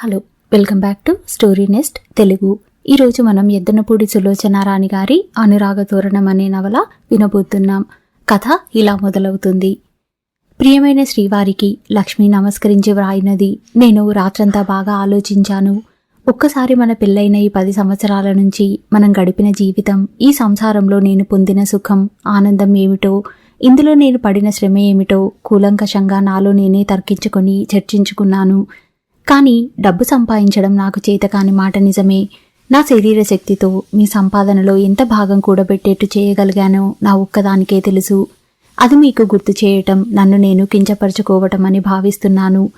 Hello welcome back to story nest Telugu. ఈరోజు మనం ఎద్దనపూడి సులోచన రాణి గారి అనురాగ తోరణం అనే నవల వినబోతున్నాం. కథ ఇలా మొదలవుతుంది. ప్రియమైన శ్రీవారికి లక్ష్మి నమస్కరించి వ్రాయినది నేను రాత్రంతా బాగా ఆలోచించాను. ఒక్కసారి మన పెళ్ళైన ఈ పది సంవత్సరాల నుంచి మనం గడిపిన జీవితం ఈ సంసారంలో నేను పొందిన సుఖం ఆనందం ఏమిటో ఇందులో నేను పడిన శ్రమ ఏమిటో కూలంకషంగా నాలో నేనే తర్కించుకొని చర్చించుకున్నాను. కానీ డబ్బు సంపాదించడం నాకు చేతకాని మాట నిజమే. నా శరీర శక్తితో మీ సంపాదనలో ఎంత భాగం కూడబెట్టేట్టు చేయగలిగానో నా ఒక్కదానికే తెలుసు. అది మీకు గుర్తు చేయటం నన్ను నేను కించపరచుకోవటం అని భావిస్తున్నాను.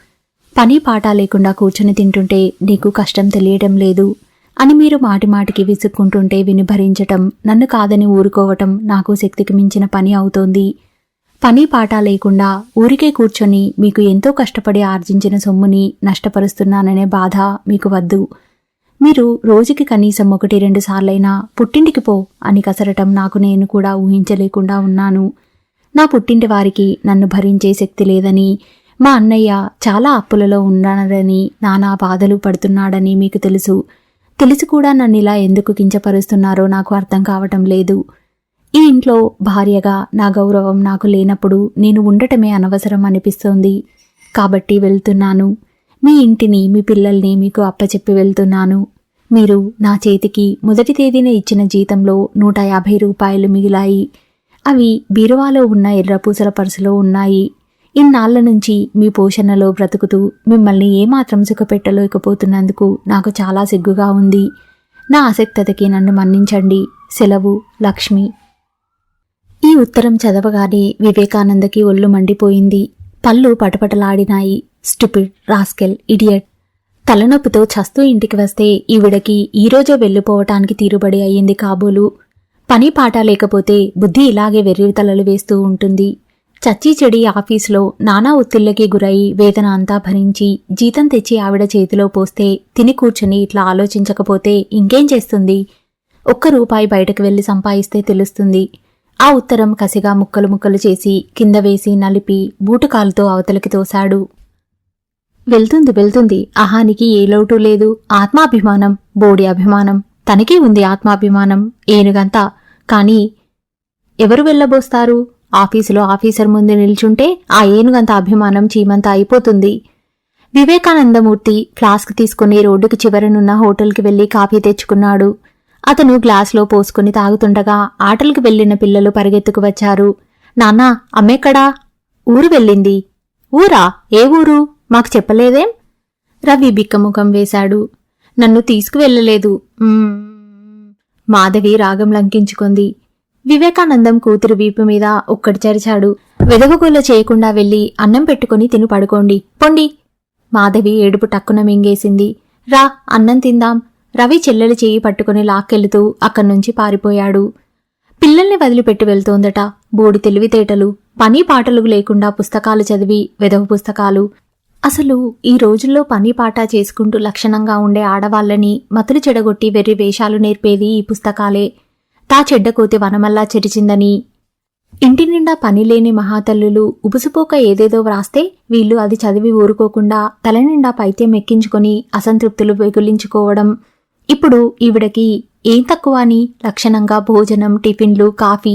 పని పాట లేకుండా కూర్చుని తింటుంటే నీకు కష్టం తెలియటం లేదు. అని మీరు మాటిమాటికి విసుక్కుంటుంటే విని భరించటం నన్ను కాదని ఊరుకోవటం నాకు శక్తికి మించిన పని అవుతోంది. పని పాట లేకుండా ఊరికే కూర్చొని మీకు ఎంతో కష్టపడి ఆర్జించిన సొమ్ముని నష్టపరుస్తున్నాననే బాధ మీకు వద్దు. మీరు రోజుకి కనీసం ఒకటి రెండు సార్లైనా పుట్టింటికి పో అని కసరటం నాకు నేను కూడా ఊహించలేకుండా ఉన్నాను. నా పుట్టింటి వారికి నన్ను భరించే శక్తి లేదని మా అన్నయ్య చాలా అప్పులలో ఉన్నాడని నానా బాధలు పడుతున్నాడని మీకు తెలుసు. తెలిసి కూడా నన్ను ఇలా ఎందుకు కించపరుస్తున్నారో నాకు అర్థం కావటం లేదు. ఈ ఇంట్లో భార్యగా నా గౌరవం నాకు లేనప్పుడు నేను ఉండటమే అనవసరం అనిపిస్తోంది. కాబట్టి వెళ్తున్నాను. మీ ఇంటిని మీ పిల్లల్ని మీకు అప్పచెప్పి వెళ్తున్నాను. మీరు నా చేతికి మొదటి తేదీన ఇచ్చిన జీతంలో నూట యాభై రూపాయలు మిగిలాయి. అవి బీరువాలో ఉన్న ఎర్రపూసల పర్సులో ఉన్నాయి. ఇన్నాళ్ళ నుంచి మీ పోషణలో బ్రతుకుతూ మిమ్మల్ని ఏమాత్రం సుఖపెట్టలేకపోతున్నందుకు నాకు చాలా సిగ్గుగా ఉంది. నా ఆసక్తతకి నన్ను మన్నించండి. సెలవు లక్ష్మి. ఈ ఉత్తరం చదవగానే వివేకానందకి ఒళ్ళు మండిపోయింది. పళ్ళు పటపటలాడినాయి. Stupid rascal idiot. తలనొప్పితో చస్తూ ఇంటికి వస్తే ఈవిడకి ఈరోజే వెళ్ళిపోవటానికి తీరుబడి అయ్యింది కాబోలు. పని పాట లేకపోతే బుద్ధి ఇలాగే వెర్రి తలలు వేస్తూ ఉంటుంది. చచ్చి చెడి ఆఫీసులో నానా ఒత్తిళ్ళకి గురై వేదన అంతా భరించి జీతం తెచ్చి ఆవిడ చేతిలో పోస్తే తిని కూర్చుని ఇట్లా ఆలోచించకపోతే ఇంకేం చేస్తుంది? ఒక్క రూపాయి బయటకు వెళ్ళి సంపాదిస్తే తెలుస్తుంది. ఆ ఉత్తరం కసిగా ముక్కలు ముక్కలు చేసి కింద వేసి నలిపి బూటుకాలుతో అవతలికి తోశాడు. వెళ్తుంది వెళ్తుంది. అహానికి ఏ లోటు లేదు. ఆత్మాభిమానం బోడి అభిమానం. తనకే ఉంది ఆత్మాభిమానం ఏనుగంతా. కాని ఎవరు వెళ్ళబోస్తారు? ఆఫీసులో ఆఫీసర్ ముందు నిల్చుంటే ఆ ఏనుగంత అభిమానం చీమంత అయిపోతుంది. వివేకానందమూర్తి ఫ్లాస్క్ తీసుకుని రోడ్డుకి చివరనున్న హోటల్కి వెళ్ళి కాఫీ తెచ్చుకున్నాడు. అతను గ్లాస్లో పోసుకుని తాగుతుండగా ఆటలకు వెళ్ళిన పిల్లలు పరిగెత్తుకు వచ్చారు. నాన్నా అమ్మెక్కడా? ఊరు వెళ్ళింది. ఊరా? ఏ ఊరు? మాకు చెప్పలేదేం? రవి బిక్కముఖం వేశాడు. నన్ను తీసుకువెళ్ళలేదు. మాధవి రాగం లంకించుకుంది. వివేకానందం కూతురు వీపు మీద ఒక్కటి చరిచాడు. వెదవగోల చేయకుండా వెళ్ళి అన్నం పెట్టుకుని తిను పడుకోండి. పొండి. మాధవి ఏడుపు టక్కున మింగేసింది. రా అన్నం తిందాం. రవి చెల్లెలి చేయి పట్టుకుని లాక్కెళుతూ అక్కడి నుంచి పారిపోయాడు. పిల్లల్ని వదిలిపెట్టి వెళ్తోందట బోడి తెలివితేటలు పని పాటలు లేకుండా పుస్తకాలు చదివి వెదవ పుస్తకాలు. అసలు ఈ రోజుల్లో పని పాట చేసుకుంటూ లక్షణంగా ఉండే ఆడవాళ్ళని మతులు చెడగొట్టి వెర్రి వేషాలు నేర్పేది ఈ పుస్తకాలే. తా చెడ్డకోతి వనమల్లా చెరిచిందని. ఇంటి నిండా పని లేని మహాతల్లులు ఉబుసుపోక ఏదేదో వ్రాస్తే వీళ్ళు అది చదివి ఊరుకోకుండా తల నిండా పైత్యం ఎక్కించుకొని అసంతృప్తులు వెగులించుకోవడం ఇప్పుడు ఈవిడకి ఏం తక్కువ అని లక్షణంగా భోజనం టిఫిన్లు కాఫీ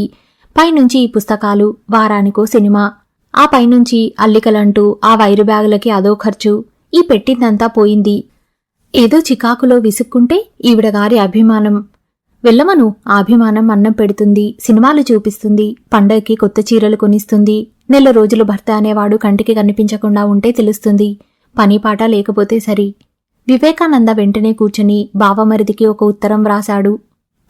పైనుంచి ఈ పుస్తకాలు వారానికో సినిమా. ఆ పైనుంచి అల్లికలంటూ ఆ వైరు బ్యాగులకి అదో ఖర్చు. ఈ పెట్టిందంతా పోయింది. ఏదో చికాకులో విసుక్కుంటే ఈవిడ గారి అభిమానం. వెళ్ళమను ఆ అభిమానం అన్నం పెడుతుంది సినిమాలు చూపిస్తుంది పండగకి కొత్త చీరలు కొనిస్తుంది నెల రోజులు భర్త అనేవాడు కంటికి కనిపించకుండా ఉంటే తెలుస్తుంది. పని పాట లేకపోతే సరి. వివేకానంద వెంటనే కూర్చుని బావమరిదికి ఒక ఉత్తరం వ్రాశాడు.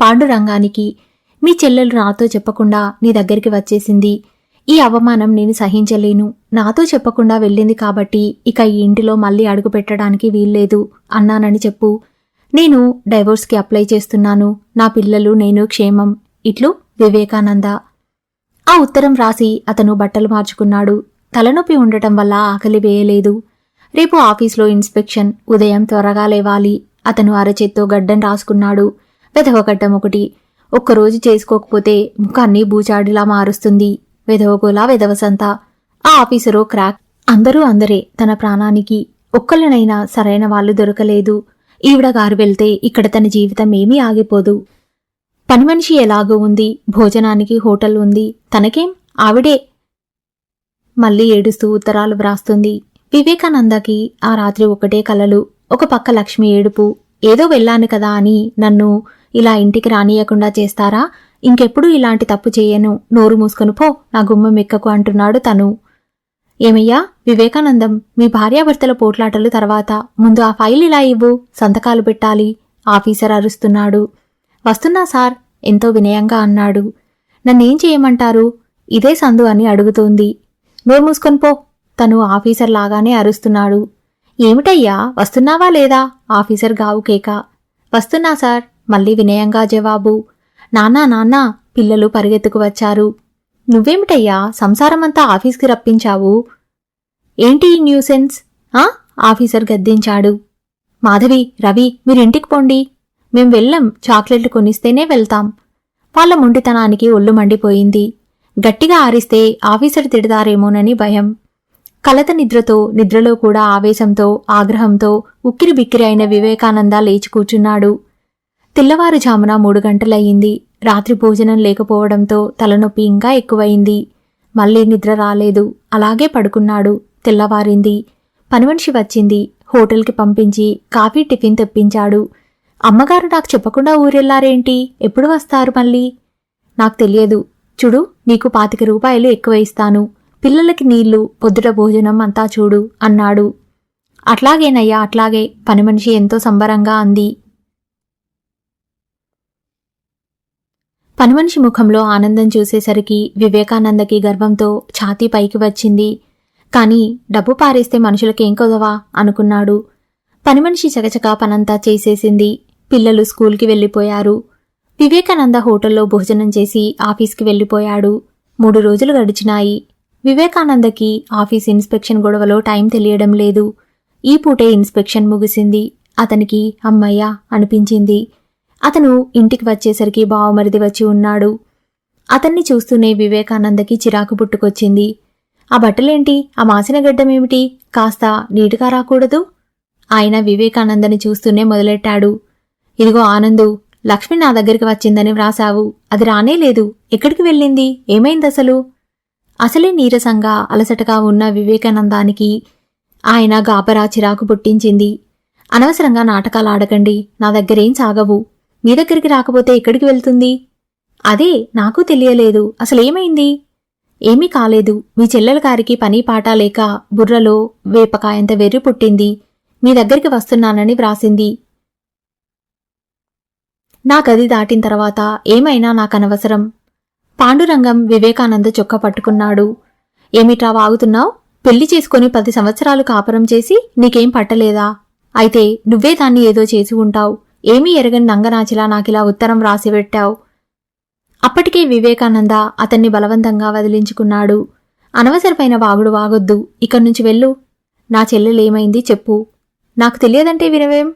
పాండురంగానికి మీ చెల్లెలు నాతో చెప్పకుండా నీ దగ్గరికి వచ్చేసింది. ఈ అవమానం నేను సహించలేను. నాతో చెప్పకుండా వెళ్ళింది కాబట్టి ఇక ఈ ఇంటిలో మళ్ళీ అడుగు పెట్టడానికి వీల్లేదు. అన్నానని చెప్పు. నేను డైవోర్స్కి అప్లై చేస్తున్నాను. నా పిల్లలు నేను క్షేమం ఇట్లు వివేకానంద. ఆ ఉత్తరం రాసి అతను బట్టలు మార్చుకున్నాడు. తలనొప్పి ఉండటం వల్ల ఆకలి వేయలేదు. రేపు ఆఫీస్లో ఇన్స్పెక్షన్. ఉదయం త్వరగా లేవాలి. అతను అరచేత్తో గడ్డం రాసుకున్నాడు. వెధవగడ్డం ఒకటి. ఒక్కరోజు చేసుకోకపోతే ముఖాన్ని బూచాడిలా మారుస్తుంది. వెధవగోలా వెధవసంత ఆ ఆఫీసరు క్రాక్. అందరూ అందరే తన ప్రాణానికి ఒక్కళ్ళనైనా సరైన వాళ్ళు దొరకలేదు. ఈవిడ గారు వెళ్తే ఇక్కడ తన జీవితం ఏమీ ఆగిపోదు. పని మనిషి ఎలాగో ఉంది. భోజనానికి హోటల్ ఉంది. తనకేం? ఆవిడే. మళ్ళీ ఏడుస్తూ ఉత్తరాలు వ్రాస్తుంది. వివేకానందకి ఆ రాత్రి ఒకటే కలలు. ఒక పక్క లక్ష్మి ఏడుపు ఏదో వెళ్ళాను కదా అని నన్ను ఇలా ఇంటికి రానియకుండా చేస్తారా? ఇంకెప్పుడు ఇలాంటి తప్పు చేయను. నోరు మూసుకొని పో నా గుమ్మం ఎక్కకు అంటున్నాడు తను. ఏమయ్యా వివేకానందం మీ భార్యాభర్తల పోట్లాటలు తర్వాత ముందు ఆ ఫైల్ ఇలా ఇవ్వు సంతకాలు పెట్టాలి ఆఫీసర్ అరుస్తున్నాడు. వస్తున్నా సార్ ఎంతో వినయంగా అన్నాడు. నన్నేం చేయమంటారు? ఇదే సందు అని అడుగుతోంది. నోరు మూసుకొని పో తను ఆఫీసర్ లాగానే అరుస్తున్నాడు. ఏమిటయ్యా వస్తున్నావా లేదా? ఆఫీసర్ గావు కేక. వస్తున్నా సార్ మళ్ళీ వినయంగా జవాబు. నాన్నా నాన్నా పిల్లలు పరిగెత్తుకు వచ్చారు. నువ్వేమిటయ్యా సంసారమంతా ఆఫీస్కి రప్పించావు? ఏంటి ఈ న్యూసెన్స్? ఆ? ఆఫీసర్ గద్దించాడు. మాధవి రవి మీరింటికి పోండి. మేం వెళ్ళం చాక్లెట్లు కొనిస్తేనే వెళ్తాం. వాళ్ళ మొండితనానికి ఒళ్ళు మండిపోయింది. గట్టిగా ఆరిస్తే ఆఫీసర్ తిడతారేమోనని భయం. కలత నిద్రతో నిద్రలో కూడా ఆవేశంతో ఆగ్రహంతో ఉక్కిరి బిక్కిరి అయిన వివేకానంద లేచి కూర్చున్నాడు. తెల్లవారుజామున మూడు గంటలయ్యింది. రాత్రి భోజనం లేకపోవడంతో తలనొప్పి ఇంకా ఎక్కువయింది మళ్ళీ నిద్ర రాలేదు. అలాగే పడుకున్నాడు. తెల్లవారింది. పనిమనిషి వచ్చింది. హోటల్కి పంపించి కాఫీ టిఫిన్ తెప్పించాడు. అమ్మగారు నాకు చెప్పకుండా ఊరెళ్ళారేంటి? ఎప్పుడు వస్తారు మళ్ళీ? నాకు తెలియదు. చూడు నీకు పాతిక రూపాయలు ఎక్కువ ఇస్తాను. పిల్లలకి నీళ్ళు పొద్దుట భోజనం అంతా చూడు అన్నాడు. అట్లాగేనయ్యా అట్లాగే పని మనిషి ఎంతో సంబరంగా అంది. పనిమనిషి ముఖంలో ఆనందం చూసేసరికి వివేకానందకి గర్వంతో ఛాతీ పైకి వచ్చింది. కాని డబ్బు పారేస్తే మనుషులకేం కొదవా అనుకున్నాడు. పనిమనిషి చకచకా పనంతా చేసేసింది. పిల్లలు స్కూల్కి వెళ్ళిపోయారు. వివేకానంద హోటల్లో భోజనం చేసి ఆఫీస్కి వెళ్ళిపోయాడు. మూడు రోజులు గడిచినాయి. వివేకానందకి ఆఫీస్ ఇన్స్పెక్షన్ గొడవలో టైం తెలియడం లేదు. ఈ పూటే ఇన్స్పెక్షన్ ముగిసింది. అతనికి అమ్మయ్యా అనిపించింది. అతను ఇంటికి వచ్చేసరికి బావమరిది వచ్చి ఉన్నాడు. అతన్ని చూస్తూనే వివేకానందకి చిరాకు పుట్టుకొచ్చింది. ఆ బట్టలేంటి? ఆ మాసిన గడ్డమేమిటి? కాస్త నీటుగా రాకూడదు? ఆయన వివేకానందని చూస్తూనే మొదలెట్టాడు. ఇదిగో ఆనందు లక్ష్మి నా దగ్గరికి వచ్చిందని వ్రాసావు అది రానే లేదు ఎక్కడికి వెళ్ళింది? ఏమైందసలు? అసలే నీరసంగా అలసటగా ఉన్న వివేకానందానికి ఆయన గాబరా చిరాకు పుట్టించింది. అనవసరంగా నాటకాలు ఆడకండి నా దగ్గరేం సాగవు. మీ దగ్గరికి రాకపోతే ఎక్కడికి వెళ్తుంది? అదే నాకు తెలియలేదు. అసలేమైంది? ఏమీ కాలేదు. మీ చెల్లెల గారికి పని పాట లేక బుర్రలో వేపకాయంత వెర్రి పుట్టింది. మీ దగ్గరికి వస్తున్నానని వ్రాసింది. నా గది దాటిన తర్వాత ఏమైనా నాకనవసరం పాండురంగం వివేకానంద చొక్క పట్టుకున్నాడు. ఏమిట్రా వాగుతున్నావు? పెళ్ళి చేసుకుని పది సంవత్సరాలు కాపురం చేసి నీకేం పట్టలేదా? అయితే నువ్వే దాన్ని ఏదో చేసి ఉంటావు. ఏమీ ఎరగని నంగనాచిలా నాకిలా ఉత్తరం రాసిపెట్టావు అప్పటికే వివేకానంద అతన్ని బలవంతంగా వదిలించుకున్నాడు. అనవసరమైన వాగుడు వాగొద్దు. ఇక్కడి నుంచి వెళ్ళు. నా చెల్లెలేమైంది చెప్పు. నాకు తెలియదంటే వినవేం?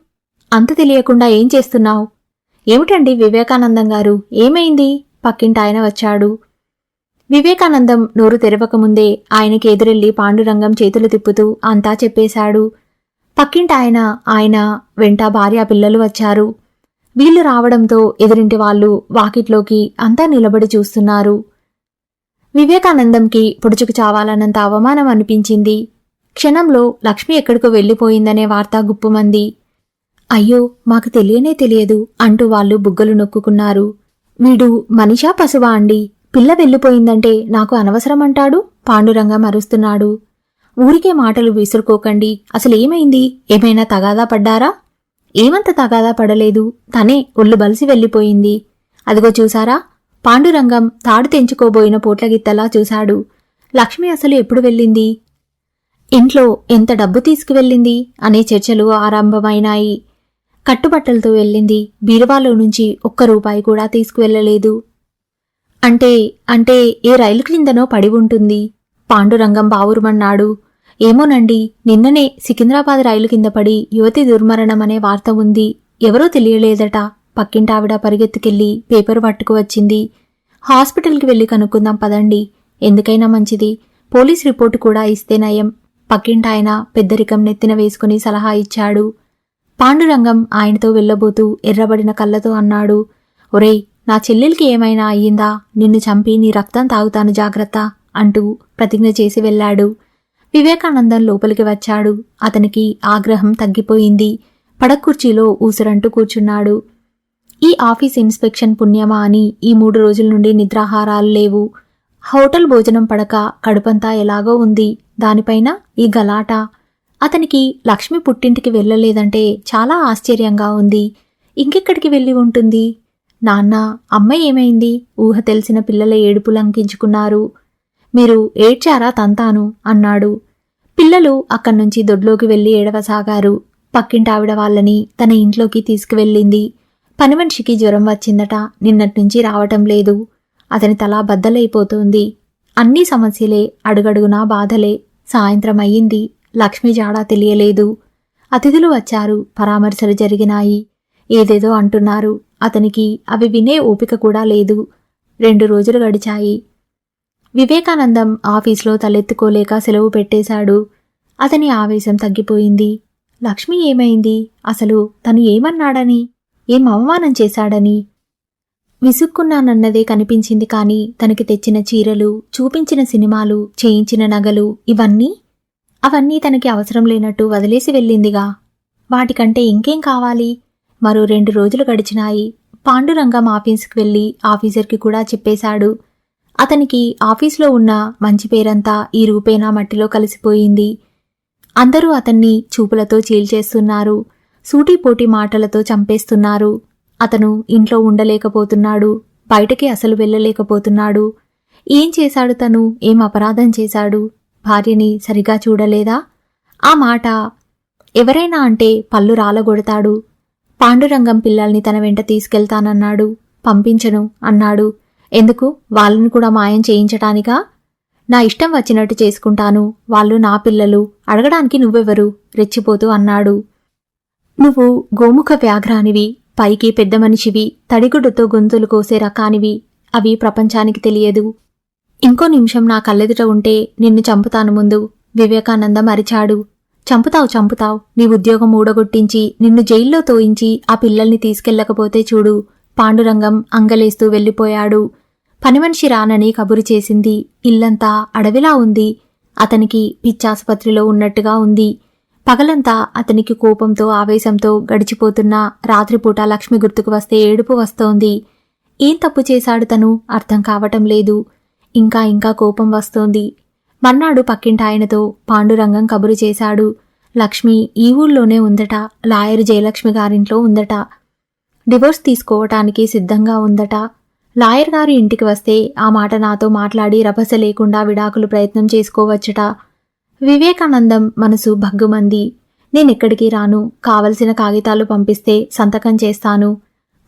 అంత తెలియకుండా ఏం చేస్తున్నావు? ఏమిటండి వివేకానందం గారు? ఏమైంది? పక్కింటి ఆయన వచ్చాడు. వివేకానందం నోరు తెరవకముందే ఆయనకి ఎదురెళ్ళి పాండురంగం చేతులు తిప్పుతూ అంతా చెప్పేశాడు. పక్కింటి ఆయన ఆయన వెంట భార్య పిల్లలు వచ్చారు. వీళ్ళు రావడంతో ఎదురింటి వాళ్ళు వాకిట్లోకి అంతా నిలబడి చూస్తున్నారు. వివేకానందంకి పొడుచుకు చావాలన్నంత అవమానం అనిపించింది. క్షణంలో లక్ష్మి ఎక్కడికో వెళ్ళిపోయిందనే వార్త గుప్పుమంది. అయ్యో మాకు తెలియనే తెలియదు అంటూ వాళ్ళు బుగ్గలు నొక్కుకున్నారు. వీడు మనిషా పశువా అండి? పిల్ల వెళ్ళిపోయిందంటే నాకు అనవసరమంటాడు? పాండురంగం అరుస్తున్నాడు ఊరికే మాటలు విసురుకోకండి. అసలేమైంది ఏమైనా తగాదా పడ్డారా? ఏమంత తగాదా పడలేదు. తనే ఒళ్ళు బలిసి వెళ్ళిపోయింది. అదిగో చూసారా? పాండురంగం తాడు తెంచుకోబోయిన పోట్లగిత్తలా చూశాడు. లక్ష్మి అసలు ఎప్పుడు వెళ్ళింది? ఇంట్లో ఎంత డబ్బు తీసుకువెళ్ళింది? అనే చర్చలు ఆరంభమైనాయి. కట్టుబట్టలతో వెళ్ళింది. బీరువాలో నుంచి ఒక్క రూపాయి కూడా తీసుకువెళ్ళలేదు. అంటే అంటే ఏ రైలు క్రిందనో పడి ఉంటుంది. పాండురంగం బావురుమన్నాడు. ఏమోనండి నిన్ననే సికింద్రాబాద్ రైలు కింద పడి యువతి దుర్మరణం అనే వార్త ఉంది. ఎవరో తెలియలేదట. పక్కింటావిడ పరిగెత్తుకెళ్ళి పేపరు పట్టుకు వచ్చింది. హాస్పిటల్కి వెళ్ళి కనుక్కుందాం పదండి. ఎందుకైనా మంచిది. పోలీస్ రిపోర్టు కూడా ఇస్తే నయం. పక్కింటాయన పెద్దరికం నెత్తిన వేసుకుని సలహా ఇచ్చాడు. పాండురంగం ఆయనతో వెళ్ళబోతూ ఎర్రబడిన కళ్ళతో అన్నాడు ఒరేయ్ నా చెల్లెలికి ఏమైనా అయ్యిందా? నిన్ను చంపి నీ రక్తం తాగుతాను జాగ్రత్త అంటూ ప్రతిజ్ఞ చేసి వెళ్ళాడు. వివేకానందం లోపలికి వచ్చాడు. అతనికి ఆగ్రహం తగ్గిపోయింది. పడకుర్చీలో ఊసురంటూ కూర్చున్నాడు. ఈ ఆఫీస్ ఇన్స్పెక్షన్ పుణ్యమా అని ఈ మూడు రోజుల నుండి నిద్రాహారాలు లేవు. హోటల్ భోజనం పడక కడుపంతా ఎలాగో ఉంది. దానిపైన ఈ గలాట. అతనికి లక్ష్మి పుట్టింటికి వెళ్ళలేదంటే చాలా ఆశ్చర్యంగా ఉంది. ఇంకెక్కడికి వెళ్ళి ఉంటుంది? నాన్న అమ్మ ఏమైంది? ఊహ తెలిసిన పిల్లల ఏడుపు లంకించుకున్నారు మీరు ఏడ్చారా తంతాను? అన్నాడు. పిల్లలు అక్కడి నుంచి దొడ్లోకి వెళ్ళి ఏడవసాగారు. పక్కింటావిడ వాళ్ళని తన ఇంట్లోకి తీసుకువెళ్ళింది. పని మనిషికి జ్వరం వచ్చిందట. నిన్నట్నుంచి రావటం లేదు. అతని తల బద్దలైపోతోంది. అన్ని సమస్యలే అడుగడుగునా బాధలే. సాయంత్రం అయ్యింది. లక్ష్మి జాడా తెలియలేదు. అతిథులు వచ్చారు. పరామర్శలు జరిగినాయి. ఏదేదో అంటున్నారు. అతనికి అవి వినే ఓపిక కూడా లేదు. రెండు రోజులు గడిచాయి. వివేకానందం ఆఫీస్లో తలెత్తుకోలేక సెలవు పెట్టేశాడు. అతని ఆవేశం తగ్గిపోయింది. లక్ష్మి ఏమైంది? అసలు తను ఏమన్నాడని? ఏం అవమానం చేశాడని? విసుక్కున్నానన్నదే కనిపించింది కాని తనకి తెచ్చిన చీరలు చూపించిన సినిమాలు చేయించిన నగలు ఇవన్నీ అవన్నీ తనకి అవసరం లేనట్టు వదిలేసి వెళ్ళిందిగా. వాటికంటే ఇంకేం కావాలి? మరో రెండు రోజులు గడిచినాయి. పాండురంగం ఆఫీస్కి వెళ్ళి ఆఫీసర్కి కూడా చెప్పేశాడు. అతనికి ఆఫీస్లో ఉన్న మంచి పేరంతా ఈ రూపేనా మట్టిలో కలిసిపోయింది. అందరూ అతన్ని చూపులతో చీల్చేస్తున్నారు సూటిపోటి మాటలతో చంపేస్తున్నారు. అతను ఇంట్లో ఉండలేకపోతున్నాడు. బయటకి అసలు వెళ్ళలేకపోతున్నాడు. ఏం చేశాడు తను? ఏం అపరాధం చేశాడు? భార్యని సరిగా చూడలేదా? ఆ మాట ఎవరైనా అంటే పళ్ళు రాలగొడతాడు. పాండురంగం పిల్లల్ని తన వెంట తీసుకెళ్తానన్నాడు. పంపించను అన్నాడు. ఎందుకు? వాళ్ళని కూడా మాయం చేయించటానికా? నా ఇష్టం వచ్చినట్టు చేసుకుంటాను. వాళ్ళు నా పిల్లలు. అడగడానికి నువ్వెవరు? రెచ్చిపోతూ అన్నాడు. నువ్వు గోముఖ వ్యాఘ్రానివి పైకి పెద్ద మనిషివి తడిగుడ్డుతో గొంతులు కోసే రకానివి. అవి ప్రపంచానికి తెలియదు. ఇంకో నిమిషం నా కళ్ళెదుట ఉంటే నిన్ను చంపుతాను ముందు. వివేకానందం అరిచాడు చంపుతావు చంపుతావు. నీ ఉద్యోగం ఊడగొట్టించి నిన్ను జైల్లో తోయించి ఆ పిల్లల్ని తీసుకెళ్ళకపోతే చూడు. పాండురంగం అంగలేస్తూ వెళ్ళిపోయాడు. పనిమనిషి రానని కబురు చేసింది. ఇల్లంతా అడవిలా ఉంది. అతనికి పిచ్చాసుపత్రిలో ఉన్నట్టుగా ఉంది. పగలంతా అతనికి కోపంతో ఆవేశంతో గడిచిపోతున్న రాత్రిపూట లక్ష్మి గుర్తుకు వస్తే ఏడుపు వస్తోంది. ఏం తప్పు చేశాడు తను? అర్థం కావటం లేదు. ఇంకా ఇంకా కోపం వస్తోంది. మర్నాడు పక్కింటాయనతో పాండురంగం కబురు చేశాడు. లక్ష్మి ఈ ఊళ్ళోనే ఉందట లాయర్ జయలక్ష్మి గారింట్లో ఉందట. డివోర్స్ తీసుకోవటానికి సిద్ధంగా ఉందట. లాయర్ గారు ఇంటికి వస్తే ఆ మాట నాతో మాట్లాడి రభస లేకుండా విడాకులు ప్రయత్నం చేసుకోవచ్చట. వివేకానందం మనసు భగ్గుమంది. నేనెక్కడికి రాను కావలసిన కాగితాలు పంపిస్తే సంతకం చేస్తాను.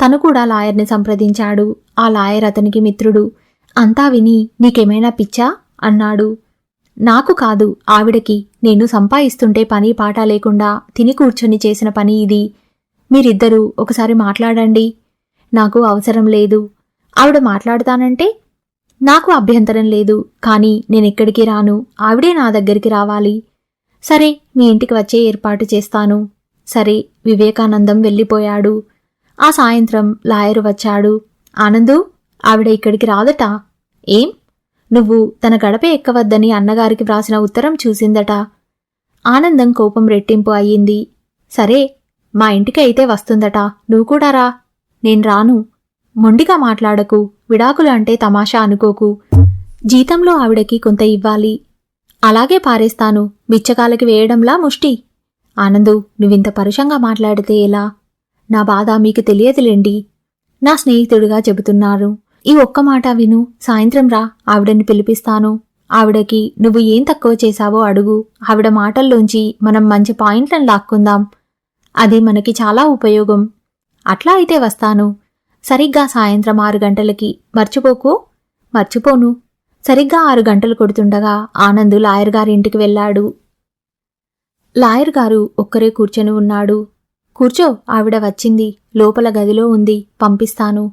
తను కూడా లాయర్ని సంప్రదించాడు. ఆ లాయర్ అతనికి మిత్రుడు. అంతా విని నీకేమైనా పిచ్చా? అన్నాడు. నాకు కాదు ఆవిడకి. నేను సంపాదిస్తుంటే పని పాట లేకుండా తిని కూర్చొని చేసిన పని ఇది. మీరిద్దరూ ఒకసారి మాట్లాడండి. నాకు అవసరం లేదు. ఆవిడ మాట్లాడతానంటే నాకు అభ్యంతరం లేదు. కానీ నేనెక్కడికి రాను? ఆవిడే నా దగ్గరికి రావాలి. సరే మీ ఇంటికి వచ్చే ఏర్పాటు చేస్తాను. సరే వివేకానందం వెళ్ళిపోయాడు. ఆ సాయంత్రం లాయరు వచ్చాడు. ఆనందు? ఆవిడ ఇక్కడికి రాదట. ఏం? నువ్వు తన గడప ఎక్కవద్దని అన్నగారికి వ్రాసిన ఉత్తరం చూసిందట. ఆనందం కోపం రెట్టింపు అయ్యింది. సరే మా ఇంటికి అయితే వస్తుందట. నువ్వు కూడా రా. నేను రాను. మొండిగా మాట్లాడకు. విడాకులు అంటే తమాషా అనుకోకు. జీతంలో ఆవిడకి కొంత ఇవ్వాలి. అలాగే పారేస్తాను. బిచ్చకాలకి వేయడంలా ముష్టి. ఆనందు నువ్వింత పరుషంగా మాట్లాడితే ఎలా? నా బాధ మీకు తెలియదులేండి. నా స్నేహితుడిగా చెబుతున్నారు. ఈ ఒక్క మాట విను. సాయంత్రం రా. ఆవిడని పిలిపిస్తాను. ఆవిడకి నువ్వు ఏం తక్కువ చేశావో అడుగు. ఆవిడ మాటల్లోంచి మనం మంచి పాయింట్లను లాక్కుందాం. అది మనకి చాలా ఉపయోగం. అట్లా అయితే వస్తాను. సరిగ్గా సాయంత్రం ఆరు గంటలకి మర్చిపోకు. మర్చిపోను. సరిగ్గా ఆరు గంటలు కొడుతుండగా ఆనంద్ లాయర్ గారి ఇంటికి వెళ్ళాడు. లాయర్ గారు ఒక్కరే కూర్చొని ఉన్నాడు. కూర్చో. ఆవిడ వచ్చింది. లోపల గదిలో ఉంది. పంపిస్తాను.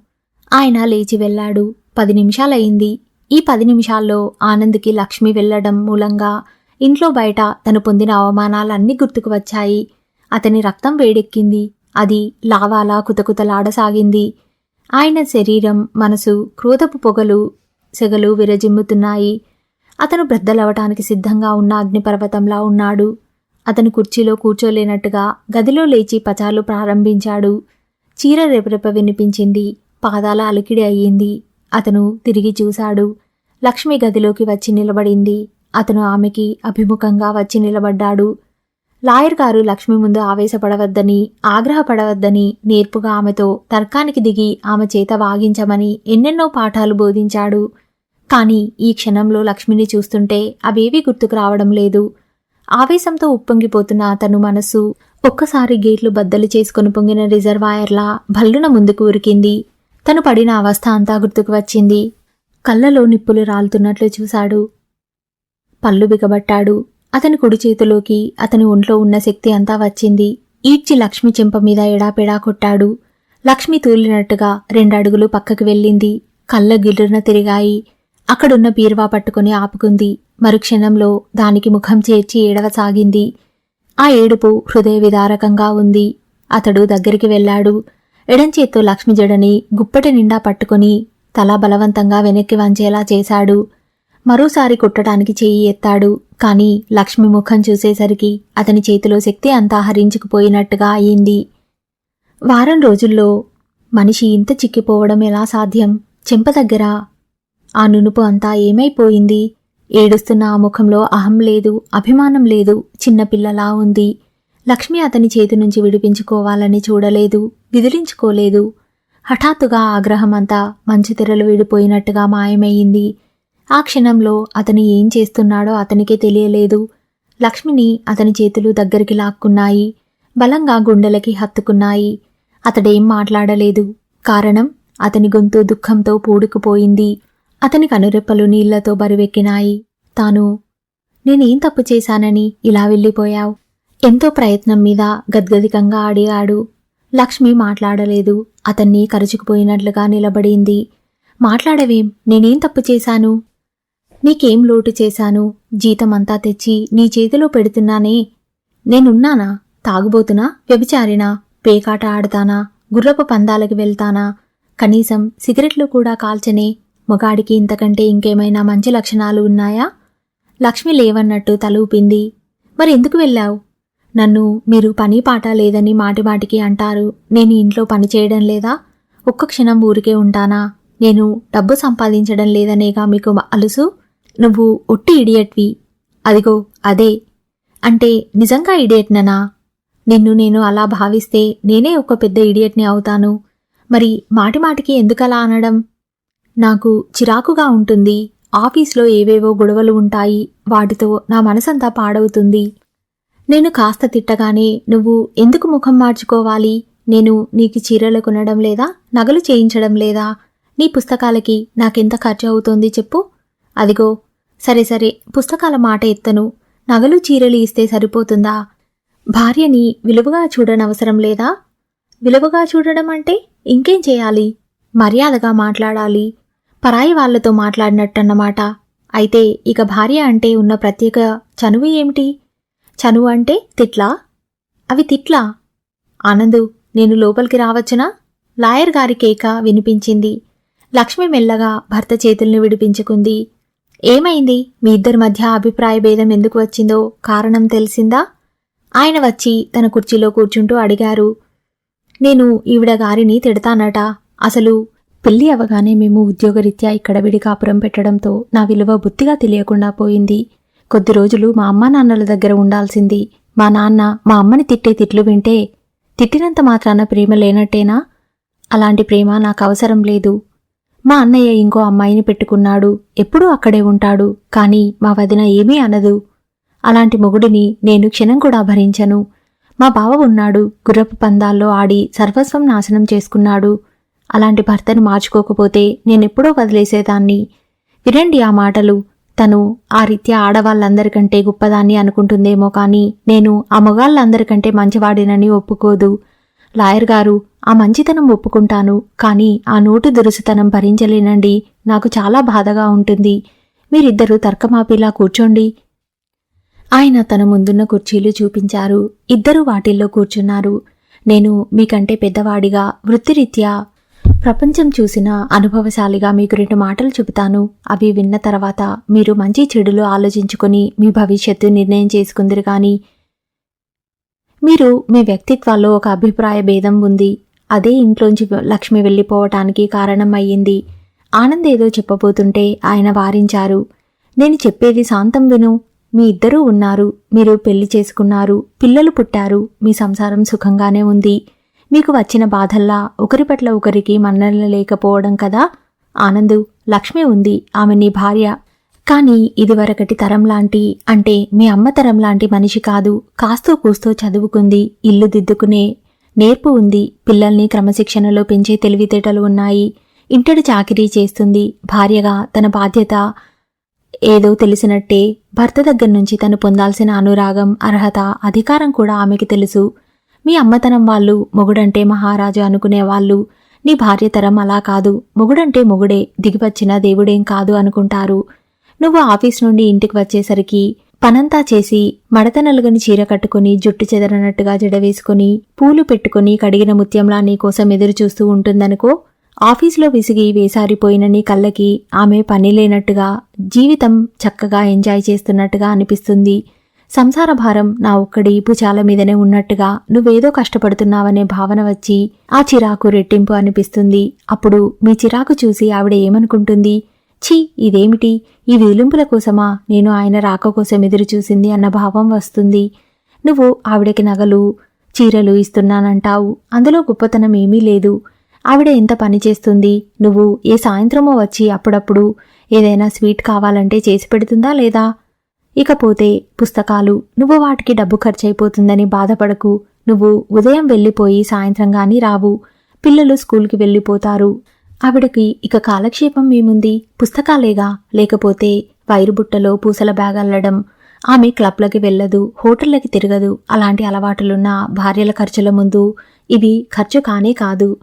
ఆయన లేచి వెళ్ళాడు. పది నిమిషాలయింది. ఈ పది నిమిషాల్లో ఆనంద్కి లక్ష్మి వెళ్ళడం మూలంగా ఇంట్లో బయట తను పొందిన అవమానాలన్నీ గుర్తుకు వచ్చాయి. అతని రక్తం వేడెక్కింది. అది లావాలా కుతకుతలాడసాగింది. ఆయన శరీరం మనసు క్రోధపు పొగలు సెగలు విరజిమ్ముతున్నాయి. అతను బ్రద్దలవటానికి సిద్ధంగా ఉన్న అగ్నిపర్వతంలా ఉన్నాడు. అతను కుర్చీలో కూర్చోలేనట్టుగా గదిలో లేచి పచాలు ప్రారంభించాడు. చీర రెపరెప వినిపించింది. పాదాల అలికిడి అయ్యింది. అతను తిరిగి చూశాడు. లక్ష్మి గదిలోకి వచ్చి నిలబడింది. అతను ఆమెకి అభిముఖంగా వచ్చి నిలబడ్డాడు. లాయర్ గారు లక్ష్మి ముందు ఆవేశపడవద్దని ఆగ్రహపడవద్దని నేర్పుగా ఆమెతో తర్కానికి దిగి ఆమె చేత వాగించమని ఎన్నెన్నో పాఠాలు బోధించాడు. కాని ఈ క్షణంలో లక్ష్మిని చూస్తుంటే అవేవీ గుర్తుకు రావడం లేదు. ఆవేశంతో ఉప్పొంగిపోతున్న అతను మనస్సు ఒక్కసారి గేట్లు బద్దలు చేసుకుని పొంగిన రిజర్వాయర్లా భల్లున ముందుకు ఉరికింది. తను పడిన అవస్థ అంతా గుర్తుకు వచ్చింది. కళ్ళలో నిప్పులు రాలుతున్నట్లు చూశాడు. పళ్ళు బిగబట్టాడు. అతని కుడి చేతిలోకి అతని ఒంట్లో ఉన్న శక్తి అంతా వచ్చింది. ఈడ్చి లక్ష్మి చెంప మీద ఎడాపెడా కొట్టాడు. లక్ష్మి తూలినట్టుగా రెండడుగులు పక్కకి వెళ్ళింది. కళ్ళ గిర్రున తిరిగాయి. అక్కడున్న బీరువా పట్టుకుని ఆపుకుంది. మరుక్షణంలో దానికి ముఖం చేర్చి ఏడవసాగింది. ఆ ఏడుపు హృదయ విదారకంగా ఉంది. అతడు దగ్గరికి వెళ్ళాడు. ఎడంచేత్తో లక్ష్మి జడని గుప్పటి నిండా పట్టుకుని తల బలవంతంగా వెనక్కి వంచేలా చేశాడు. మరోసారి కుట్టడానికి చేయి ఎత్తాడు. కాని లక్ష్మి ముఖం చూసేసరికి అతని చేతిలో శక్తి అంతా హరించుకుపోయినట్టుగా అయింది. వారం రోజుల్లో మనిషి ఇంత చిక్కిపోవడం ఎలా సాధ్యం? చెంప దగ్గర ఆ నునుపు అంతా ఏమైపోయింది? ఏడుస్తున్న ఆ ముఖంలో అహం లేదు అభిమానం లేదు చిన్నపిల్లలా ఉంది. లక్ష్మి అతని చేతి నుంచి విడిపించుకోవాలని చూడలేదు విదిలించుకోలేదు. హఠాత్తుగా ఆగ్రహమంతా మంచుతెరలు విడిపోయినట్టుగా మాయమయ్యింది. ఆ క్షణంలో అతను ఏం చేస్తున్నాడో అతనికే తెలియలేదు. లక్ష్మిని అతని చేతులు దగ్గరికి లాక్కున్నాయి బలంగా గుండెలకి హత్తుకున్నాయి. అతడేం మాట్లాడలేదు. కారణం అతని గొంతు దుఃఖంతో పూడుకుపోయింది. అతని కనురెప్పలు నీళ్ళతో బరువెక్కినాయి. తాను నేనేం తప్పు చేశానని ఇలా వెళ్ళిపోయావు? ఎంతో ప్రయత్నం మీద గద్గదికంగా అడిగాడు లక్ష్మి మాట్లాడలేదు. అతన్ని కరుచుకుపోయినట్లుగా నిలబడింది. మాట్లాడవేం? నేనేం తప్పు చేశాను? నీకేం లోటు చేశాను? జీతమంతా తెచ్చి నీ చేతిలో పెడుతున్నానే. నేనున్నానా? తాగుబోతునా? వ్యభిచారినా? పేకాట ఆడతానా? గుర్రపు పందాలకు వెళ్తానా? కనీసం సిగరెట్లు కూడా కాల్చనే. మొగాడికి ఇంతకంటే ఇంకేమైనా మంచి లక్షణాలు ఉన్నాయా? లక్ష్మి లేవన్నట్టు తలూపింది. మరెందుకు వెళ్ళావు? నన్ను మీరు పని పాట లేదని మాటిమాటికి అంటారు. నేను ఇంట్లో పని చేయడం లేదా? ఒక్క క్షణం ఊరికే ఉంటానా? నేను డబ్బు సంపాదించడం లేదనేగా మీకు అలుసు? నువ్వు ఒట్టి ఇడియట్వి. అదిగో అదే. అంటే నిజంగా ఇడియట్ననా నిన్ను నేను అలా భావిస్తే నేనే ఒక పెద్ద ఇడియట్ని అవుతాను. మరి మాటిమాటికి ఎందుకలా అనడం? నాకు చిరాకుగా ఉంటుంది. ఆఫీస్లో ఏవేవో గొడవలు ఉంటాయి. వాటితో నా మనసంతా పాడవుతుంది. నేను కాస్త తిట్టగానే నువ్వు ఎందుకు ముఖం మార్చుకోవాలి? నేను నీకు చీరలు కొనడం లేదా? నగలు చేయించడం లేదా? నీ పుస్తకాలకి నాకెంత ఖర్చు అవుతోంది చెప్పు. అదిగో సరే సరే పుస్తకాల మాట ఎత్తను. నగలు చీరలు ఇస్తే సరిపోతుందా? భార్యని విలువగా చూడనవసరం లేదా? విలువగా చూడడం అంటే ఇంకేం చేయాలి? మర్యాదగా మాట్లాడాలి. పరాయి వాళ్ళతో మాట్లాడినట్టన్నమాట. అయితే ఇక భార్య అంటే ఉన్న ప్రత్యేక చనువు ఏమిటి? చనువు అంటే తిట్లా? అవి తిట్లా? ఆనందు నేను లోపలికి రావచ్చునా? లాయర్ గారి కేక వినిపించింది. లక్ష్మి మెల్లగా భర్త చేతుల్ని విడిపించుకుంది. ఏమైంది? మీ ఇద్దరి మధ్య అభిప్రాయ భేదం ఎందుకు వచ్చిందో కారణం తెలిసిందా? ఆయన వచ్చి తన కుర్చీలో కూర్చుంటూ అడిగారు. నేను ఈవిడ గారిని తిడతానట. అసలు పెళ్ళి అవగానే మేము ఉద్యోగరీత్యా ఇక్కడ విడికాపురం పెట్టడంతో నా విలువ బుద్ధిగా తెలియకుండా పోయింది. కొద్ది రోజులు మా అమ్మా నాన్నల దగ్గర ఉండాల్సింది. మా నాన్న మా అమ్మని తిట్టే తిట్లు వింటే తిట్టినంత మాత్రాన ప్రేమ లేనట్టేనా? అలాంటి ప్రేమ నాకు అవసరం లేదు. మా అన్నయ్య ఇంకో అమ్మాయిని పెట్టుకున్నాడు. ఎప్పుడూ అక్కడే ఉంటాడు. కానీ మా వదిన ఏమీ అనదు. అలాంటి మొగుడిని నేను క్షణం కూడా భరించను. మా బావ ఉన్నాడు. గుర్రపు పందాల్లో ఆడి సర్వస్వం నాశనం చేసుకున్నాడు. అలాంటి భర్తను మార్చుకోకపోతే నేనెప్పుడో వదిలేసేదాన్ని. వినండి ఆ మాటలు. తను ఆ రీత్యా ఆడవాళ్ళందరికంటే గొప్పదాన్ని అనుకుంటుందేమో కానీ నేను ఆ మగాళ్ళందరికంటే మంచివాడినని ఒప్పుకోదు. లాయర్ గారు ఆ మంచితనం ఒప్పుకుంటాను కానీ ఆ నోటు దురుసుతనం భరించలేనండి. నాకు చాలా బాధగా ఉంటుంది. మీరిద్దరూ తర్కమాపిలా కూర్చోండి. ఆయన తన ముందున్న కుర్చీలు చూపించారు. ఇద్దరూ వాటిల్లో కూర్చున్నారు. నేను మీకంటే పెద్దవాడిగా వృత్తిరీత్యా ప్రపంచం చూసిన అనుభవశాలిగా మీకు రెండు మాటలు చెబుతాను. అవి విన్న తర్వాత మీరు మంచి చెడులు ఆలోచించుకొని మీ భవిష్యత్తు నిర్ణయం చేసుకుందరు కానీ మీరు మీ వ్యక్తిత్వాల్లో ఒక అభిప్రాయ భేదం ఉంది. అదే ఇంట్లోంచి లక్ష్మి వెళ్ళిపోవటానికి కారణం అయ్యింది ఆనంద్ ఏదో చెప్పబోతుంటే ఆయన వారించారు. నేను చెప్పేది శాంతం విను. మీ ఇద్దరూ ఉన్నారు. మీరు పెళ్ళి చేసుకున్నారు. పిల్లలు పుట్టారు. మీ సంసారం సుఖంగానే ఉంది. మీకు వచ్చిన బాధల్లా ఒకరి పట్ల ఒకరికి మన్నన లేకపోవడం కదా? ఆనందు లక్ష్మి ఉంది ఆమె నీ భార్య. కానీ ఇదివరకటి తరం లాంటి అంటే మీ అమ్మ తరం లాంటి మనిషి కాదు. కాస్తో కూస్తో చదువుకుంది ఇల్లు దిద్దుకునే నేర్పు ఉంది. పిల్లల్ని క్రమశిక్షణలో పెంచే తెలివితేటలు ఉన్నాయి. ఇంటడి చాకిరీ చేస్తుంది. భార్యగా తన బాధ్యత ఏదో తెలిసినట్టే. భర్త దగ్గర నుంచి తను పొందాల్సిన అనురాగం అర్హత అధికారం కూడా ఆమెకి తెలుసు. మీ అమ్మతనం వాళ్ళు మొగుడంటే మహారాజు అనుకునేవాళ్ళు నీ భార్య తరం అలా కాదు. మొగుడంటే మొగుడే దిగివచ్చిన దేవుడేం కాదు అనుకుంటారు. నువ్వు ఆఫీస్ నుండి ఇంటికి వచ్చేసరికి పనంతా చేసి మడత నలుగని చీర కట్టుకుని జుట్టు చెదరనట్టుగా జడవేసుకుని పూలు పెట్టుకుని కడిగిన ముత్యంలా నీకోసం ఎదురు చూస్తూ ఉంటుందనుకో ఆఫీసులో విసిగి వేసారిపోయిన నీ కళ్ళకి ఆమె పని లేనట్టుగా జీవితం చక్కగా ఎంజాయ్ చేస్తున్నట్టుగా అనిపిస్తుంది. సంసార భారం నా ఒక్కడి భుజాల మీదనే ఉన్నట్టుగా నువ్వేదో కష్టపడుతున్నావనే భావన వచ్చి ఆ చిరాకు రెట్టింపు అనిపిస్తుంది. అప్పుడు మీ చిరాకు చూసి ఆవిడ ఏమనుకుంటుంది? ఛీ ఇదేమిటి? ఈ విలుంపుల కోసమా నేను ఆయన రాక కోసం ఎదురు చూసింది అన్న భావం వస్తుంది. నువ్వు ఆవిడకి నగలు చీరలు ఇస్తున్నానంటావు. అందులో గొప్పతనం ఏమీ లేదు. ఆవిడ ఎంత పని చేస్తుంది? నువ్వు ఏ సాయంత్రమో వచ్చి అప్పుడప్పుడు ఏదైనా స్వీట్ కావాలంటే చేసి పెడుతుందా లేదా? ఇకపోతే పుస్తకాలు నువ్వు వాటికి డబ్బు ఖర్చయిపోతుందని బాధపడకు. నువ్వు ఉదయం వెళ్ళిపోయి సాయంత్రం గాని రావు. పిల్లలు స్కూల్కి వెళ్ళిపోతారు. ఆవిడకి ఇక కాలక్షేపం ఏముంది? పుస్తకాలేగా? లేకపోతే వైరుబుట్టలో పూసల బ్యాగ్ అల్లడం. ఆమె క్లబ్లకి వెళ్ళదు హోటళ్ళకి తిరగదు. అలాంటి అలవాటులున్న భార్యల ఖర్చుల ముందు ఇవి ఖర్చు కానే కాదు.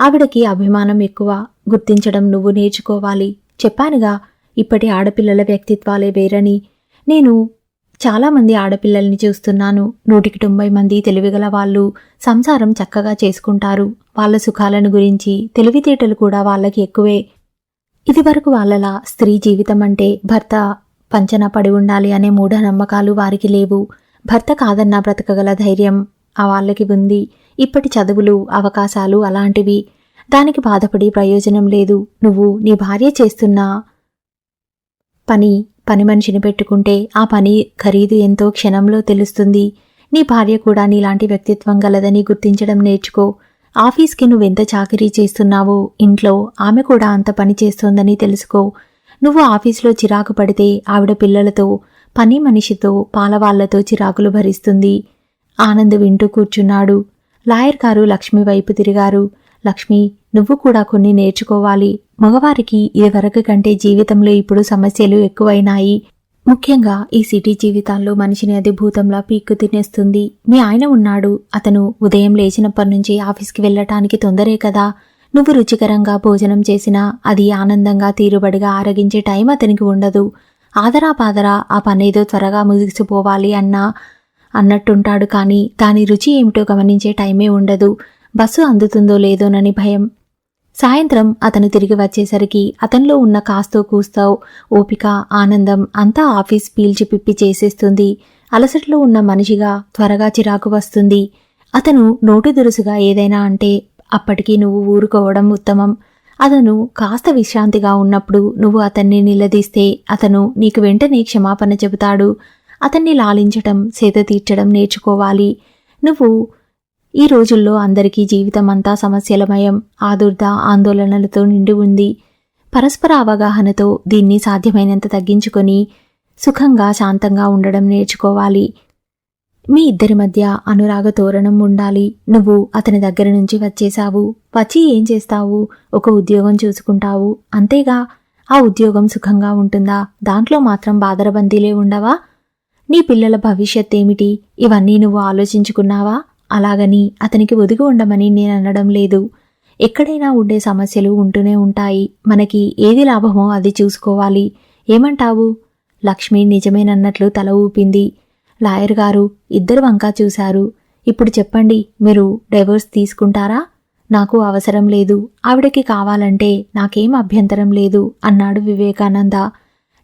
ఆవిడకి అభిమానం ఎక్కువ గుర్తించడం నువ్వు నేర్చుకోవాలి. చెప్పానుగా ఇప్పటి ఆడపిల్లల వ్యక్తిత్వాలే వేరని నేను చాలామంది ఆడపిల్లల్ని చూస్తున్నాను. నూటికి తొంభై మంది తెలివిగల వాళ్ళు సంసారం చక్కగా చేసుకుంటారు. వాళ్ళ సుఖాలను గురించి తెలివితేటలు కూడా వాళ్ళకి ఎక్కువే. ఇదివరకు వాళ్ళలా స్త్రీ జీవితం అంటే భర్త పంచన పడి ఉండాలి అనే మూఢనమ్మకాలు వారికి లేవు. భర్త కాదన్నా బ్రతకగల ధైర్యం ఆ వాళ్ళకి ఉంది. ఇప్పటి చదువులు అవకాశాలు అలాంటివి. దానికి బాధపడి ప్రయోజనం లేదు. నువ్వు నీ భార్య చేస్తున్న పని పని మనిషిని పెట్టుకుంటే ఆ పని ఖరీదు ఎంతో క్షణంలో తెలుస్తుంది. నీ భార్య కూడా నీలాంటి వ్యక్తిత్వం గలదని గుర్తించడం నేర్చుకో. ఆఫీస్కి నువ్వెంత చాకరీ చేస్తున్నావో ఇంట్లో ఆమె కూడా అంత పని చేస్తోందని తెలుసుకో. నువ్వు ఆఫీస్లో చిరాకు పడితే ఆవిడ పిల్లలతో పని మనిషితో పాలవాళ్ళతో చిరాకులు భరిస్తుంది. ఆనంద్ వింటూ కూర్చున్నాడు. లాయర్ గారు లక్ష్మి వైపు తిరిగారు. లక్ష్మి నువ్వు కూడా కొన్ని నేర్చుకోవాలి. మగవారికి ఇదివరకు కంటే జీవితంలో ఇప్పుడు సమస్యలు ఎక్కువైనాయి. ముఖ్యంగా ఈ సిటీ జీవితాల్లో మనిషిని అది భూతంలా పీక్కు తినేస్తుంది. మీ ఆయన ఉన్నాడు. అతను ఉదయం లేచినప్పటి నుంచి ఆఫీస్కి వెళ్ళటానికి తొందరే కదా. నువ్వు రుచికరంగా భోజనం చేసినా అది ఆనందంగా తీరుబడిగా ఆరగించే టైం అతనికి ఉండదు. ఆదరా పాదరా ఆ పనేదో త్వరగా ముగిసిపోవాలి అన్నా అన్నట్టుంటాడు కానీ దాని రుచి ఏమిటో గమనించే టైమే ఉండదు. బస్సు అందుతుందో లేదోనని భయం. సాయంత్రం అతను తిరిగి వచ్చేసరికి అతనిలో ఉన్న కాస్తో కూస్తో ఓపిక ఆనందం అంతా ఆఫీస్ పీల్చి పిప్పి చేసేస్తుంది. అలసటలో ఉన్న మనిషిగా త్వరగా చిరాకు వస్తుంది. అతను నోటు దురుసుగా ఏదైనా అంటే అప్పటికి నువ్వు ఊరుకోవడం ఉత్తమం. అతను కాస్త విశ్రాంతిగా ఉన్నప్పుడు నువ్వు అతన్ని నిలదీస్తే అతను నీకు వెంటనే క్షమాపణ చెబుతాడు. అతన్ని లాలించటం సేద తీర్చడం నేర్చుకోవాలి. నువ్వు ఈ రోజుల్లో అందరికీ జీవితం అంతా సమస్యలమయం ఆదుర్ద ఆందోళనలతో నిండి ఉంది. పరస్పర అవగాహనతో దీన్ని సాధ్యమైనంత తగ్గించుకొని సుఖంగా శాంతంగా ఉండడం నేర్చుకోవాలి. మీ ఇద్దరి మధ్య అనురాగ తోరణం ఉండాలి. నువ్వు అతని దగ్గర నుంచి వచ్చేశావు. వచ్చి ఏం చేస్తావు? ఒక ఉద్యోగం చూసుకుంటావు. అంతేగా? ఆ ఉద్యోగం సుఖంగా ఉంటుందా? దాంట్లో మాత్రం బాదరబందీలే ఉండవా? నీ పిల్లల భవిష్యత్ ఏమిటి ఇవన్నీ నువ్వు ఆలోచించుకున్నావా? అలాగని అతనికి ఒదిగి ఉండమని నేను అనడం లేదు. ఎక్కడైనా ఉండే సమస్యలు ఉంటూనే ఉంటాయి. మనకి ఏది లాభమో అది చూసుకోవాలి. ఏమంటావు? లక్ష్మి నిజమేనన్నట్లు తల ఊపింది. లాయర్ గారు ఇద్దరు వంకా చూశారు. ఇప్పుడు చెప్పండి మీరు డైవర్స్ తీసుకుంటారా? నాకు అవసరం లేదు. ఆవిడకి కావాలంటే నాకేం అభ్యంతరం లేదు అన్నాడు వివేకానంద.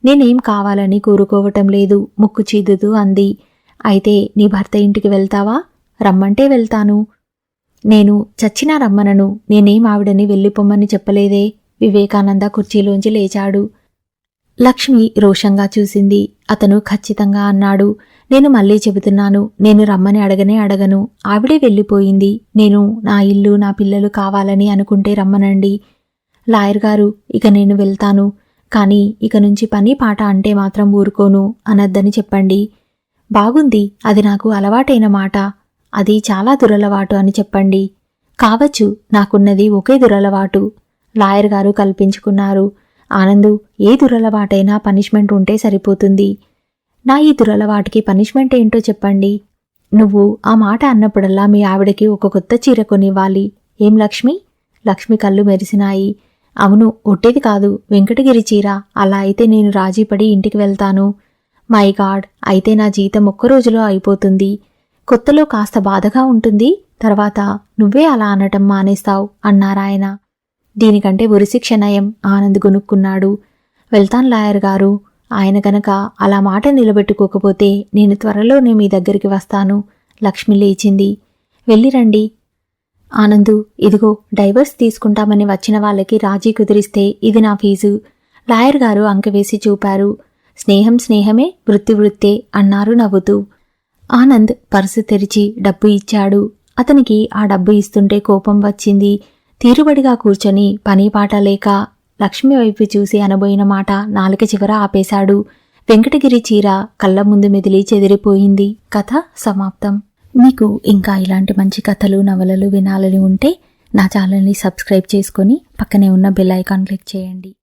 నేనేం కావాలని కోరుకోవటం లేదు ముక్కు చీదుతూ అంది. అయితే నీ భర్త ఇంటికి వెళ్తావా? రమ్మంటే వెళ్తాను. నేను చచ్చినా రమ్మనను. నేనేం ఆవిడని వెళ్ళిపోమ్మని చెప్పలేదే. వివేకానంద కుర్చీలోంచి లేచాడు. లక్ష్మి రోషంగా చూసింది. అతను ఖచ్చితంగా అన్నాడు. నేను మళ్ళీ చెబుతున్నాను. నేను రమ్మని అడగనే అడగను. ఆవిడే వెళ్ళిపోయింది. నేను నా ఇల్లు నా పిల్లలు కావాలని అనుకుంటే రమ్మనండి. లాయర్ గారు ఇక నేను వెళ్తాను. కానీ ఇక నుంచి పని పాట అంటే మాత్రం ఊరుకోను. అనద్దని చెప్పండి. బాగుంది. అది నాకు అలవాటైన మాట. అది చాలా దురలవాటు అని చెప్పండి. కావచ్చు నాకున్నది ఒకే దురలవాటు. లాయర్ గారు కల్పించుకున్నారు. ఆనందు ఏ దురలవాటైనా పనిష్మెంట్ ఉంటే సరిపోతుంది. నా ఈ దురలవాటికి పనిష్మెంట్ ఏంటో చెప్పండి. నువ్వు ఆ మాట అన్నప్పుడల్లా మీ ఆవిడకి ఒక కొత్త చీర కొనివ్వాలి. ఏం లక్ష్మి? లక్ష్మి కళ్ళు మెరిసినాయి. అవును ఒట్టేది కాదు వెంకటగిరి చీర. అలా అయితే నేను రాజీపడి ఇంటికి వెళ్తాను. మై గాడ్ అయితే నా జీతం ఒక్క రోజులో అయిపోతుంది. కొత్తలో కాస్త బాధగా ఉంటుంది. తర్వాత నువ్వే అలా అనటం మానేస్తావు అన్నారాయన. దీనికంటే ఉరిశిక్ష నయం ఆనంద్ గొనుక్కున్నాడు. వెళ్తాను లాయర్ గారు ఆయన గనక అలా మాట నిలబెట్టుకోకపోతే నేను త్వరలోనే మీ దగ్గరికి వస్తాను లక్ష్మి లేచింది. వెళ్ళిరండి ఆనందు ఇదిగో డైవర్స్ తీసుకుంటామని వచ్చిన వాళ్ళకి రాజీ కుదిరిస్తే ఇది నా ఫీజు. లాయర్ గారు అంకవేసి చూపారు. స్నేహం స్నేహమే వృత్తి వృత్తే అన్నారు నవ్వుతూ. ఆనంద్ పర్సు తెరిచి డబ్బు ఇచ్చాడు. అతనికి ఆ డబ్బు ఇస్తుంటే కోపం వచ్చింది. తీరుబడిగా కూర్చొని పనీపాట లేక లక్ష్మి వైపు చూసి అనబోయిన మాట నాలుక చివర ఆపేశాడు. వెంకటగిరి చీర కళ్ళ ముందు మెదిలి చెదిరిపోయింది. కథ సమాప్తం. మీకు ఇంకా ఇలాంటి మంచి కథలు నవలలు వినాలని ఉంటే నా ఛానల్ని సబ్స్క్రైబ్ చేసుకొని పక్కనే ఉన్న బెల్ ఐకాన్ క్లిక్ చేయండి.